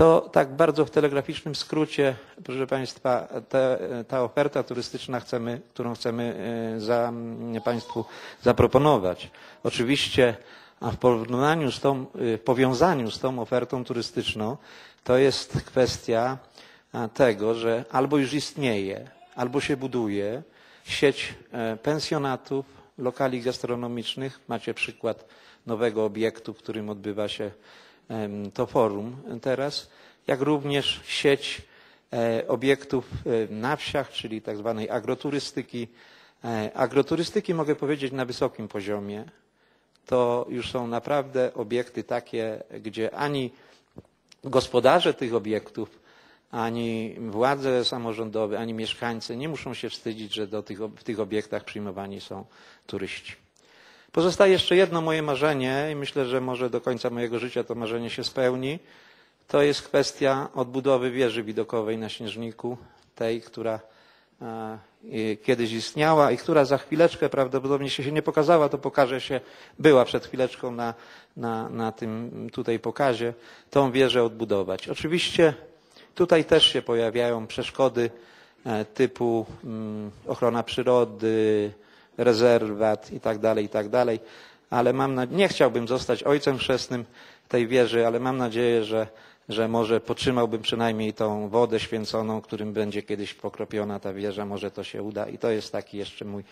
To tak bardzo w telegraficznym skrócie, proszę Państwa, te, ta oferta turystyczna, chcemy, którą chcemy e, za, Państwu zaproponować. Oczywiście a w porównaniu z tą, w powiązaniu z tą ofertą turystyczną, to jest kwestia tego, że albo już istnieje, albo się buduje sieć e, pensjonatów, lokali gastronomicznych. Macie przykład nowego obiektu, w którym odbywa się to forum teraz, jak również sieć e, obiektów e, na wsiach, czyli tak zwanej agroturystyki. Agroturystyki mogę powiedzieć na wysokim poziomie. To już są naprawdę obiekty takie, gdzie ani gospodarze tych obiektów ani władze samorządowe, ani mieszkańcy nie muszą się wstydzić, że do tych, w tych obiektach przyjmowani są turyści. Pozostaje jeszcze jedno moje marzenie i myślę, że może do końca mojego życia to marzenie się spełni. To jest kwestia odbudowy wieży widokowej na Śnieżniku, tej, która kiedyś istniała i która za chwileczkę prawdopodobnie się nie pokazała, to pokaże się, była przed chwileczką na, na, na tym tutaj pokazie, tą wieżę odbudować. Oczywiście Tutaj też się pojawiają przeszkody e, typu mm, ochrona przyrody, rezerwat i tak dalej, i tak dalej. Ale mam nie chciałbym zostać ojcem chrzestnym tej wieży, ale mam nadzieję, że, że może potrzymałbym przynajmniej tą wodę święconą, którym będzie kiedyś pokropiona ta wieża. Może to się uda. I to jest taki jeszcze mój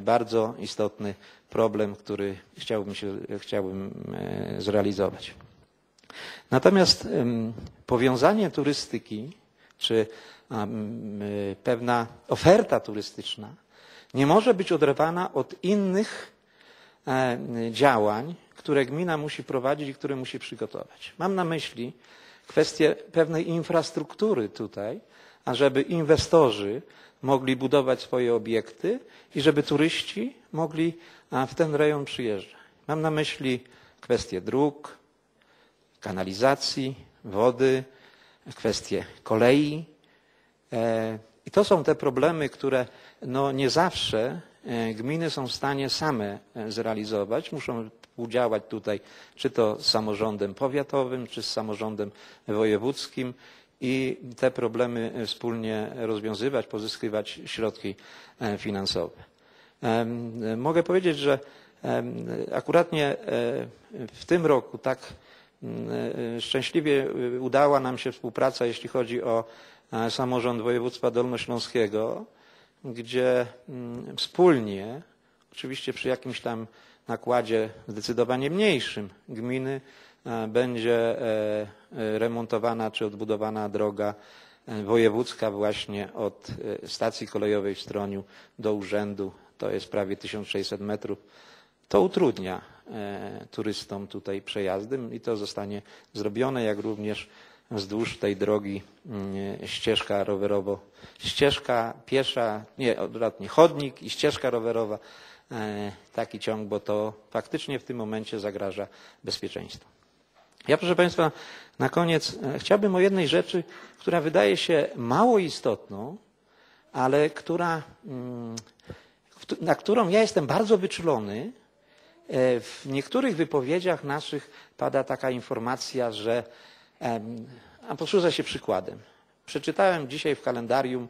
bardzo istotny problem, który chciałbym, się, chciałbym e, zrealizować. Natomiast powiązanie turystyki czy pewna oferta turystyczna nie może być oderwana od innych e, działań, które gmina musi prowadzić i które musi przygotować. Mam na myśli kwestię pewnej infrastruktury tutaj, ażeby inwestorzy mogli budować swoje obiekty i żeby turyści mogli w ten rejon przyjeżdżać. Mam na myśli kwestię dróg, kanalizacji, wody, kwestie kolei. E, to są te problemy, które no nie zawsze e, gminy są w stanie same e, zrealizować. Muszą współdziałać tutaj, czy to z samorządem powiatowym, czy z samorządem wojewódzkim i te problemy wspólnie rozwiązywać, pozyskiwać środki finansowe. Mogę powiedzieć, że akuratnie w tym roku tak E, szczęśliwie udała nam się współpraca, jeśli chodzi o e, samorząd województwa dolnośląskiego, gdzie mm, wspólnie, oczywiście przy jakimś tam nakładzie zdecydowanie mniejszym gminy, e, będzie remontowana czy odbudowana droga wojewódzka właśnie od stacji kolejowej w Stroniu do urzędu. To jest prawie 1600 metrów. To utrudnia E, turystom tutaj przejazdem i to zostanie zrobione, jak również wzdłuż tej drogi mm, ścieżka rowerowo, ścieżka piesza, nie, odwrotnie, chodnik i ścieżka rowerowa, e, taki ciąg, bo to faktycznie w tym momencie zagraża bezpieczeństwu. Ja, proszę Państwa, na koniec e, chciałbym o jednej rzeczy, która wydaje się mało istotną, ale która, mm, na którą ja jestem bardzo wyczulony, w niektórych wypowiedziach naszych pada taka informacja, że a posłużę się przykładem. Przeczytałem dzisiaj w kalendarium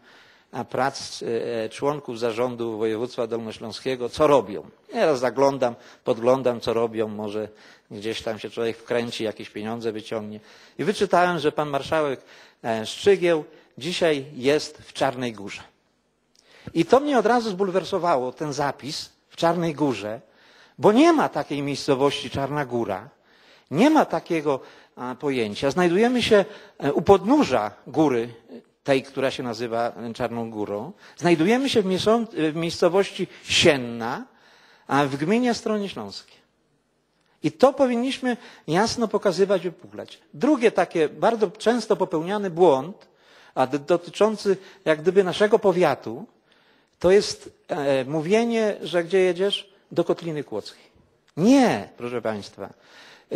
prac e, członków zarządu województwa dolnośląskiego, co robią. Nieraz zaglądam, podglądam, co robią, może gdzieś tam się człowiek wkręci, jakieś pieniądze wyciągnie. I wyczytałem, że pan marszałek e, Szczygieł dzisiaj jest w Czarnej Górze. I to mnie od razu zbulwersowało, ten zapis w Czarnej Górze, bo nie ma takiej miejscowości Czarna Góra, nie ma takiego pojęcia. Znajdujemy się e, u podnóża góry, tej, która się nazywa Czarną Górą. Znajdujemy się w miejscowości Sienna, a w gminie Stronie Śląskie. I to powinniśmy jasno pokazywać, wypuklać. Drugie takie bardzo często popełniany błąd, a dotyczący jak gdyby naszego powiatu, to jest e, mówienie, że gdzie jedziesz? Do Kotliny Kłodzkiej. Nie, proszę Państwa.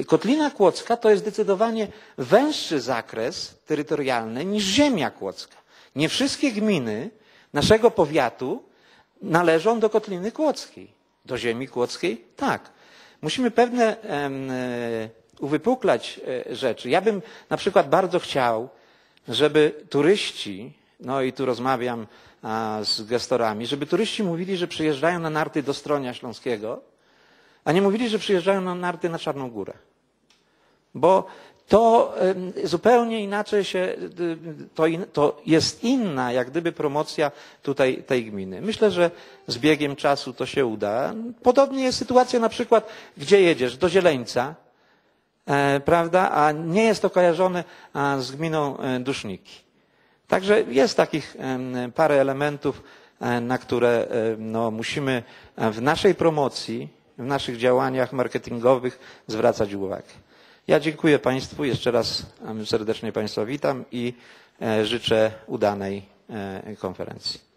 Kotlina Kłodzka to jest zdecydowanie węższy zakres terytorialny niż ziemia kłodzka. Nie wszystkie gminy naszego powiatu należą do Kotliny Kłodzkiej. Do ziemi kłodzkiej? Tak. Musimy pewne e, uwypuklać e, rzeczy. Ja bym na przykład bardzo chciał, żeby turyści, no i tu rozmawiam z gestorami, żeby turyści mówili, że przyjeżdżają na narty do Stronia Śląskiego, a nie mówili, że przyjeżdżają na narty na Czarną Górę. Bo to zupełnie inaczej się, to, in, to jest inna jak gdyby promocja tutaj tej gminy. Myślę, że z biegiem czasu to się uda. Podobnie jest sytuacja na przykład, gdzie jedziesz? Do Zieleńca, e, prawda? A nie jest to kojarzone z gminą e, Duszniki. Także jest takich parę elementów, e, na które e, no, musimy e, w naszej promocji, w naszych działaniach marketingowych zwracać uwagę. Ja dziękuję Państwu, jeszcze raz serdecznie Państwa witam i życzę udanej konferencji.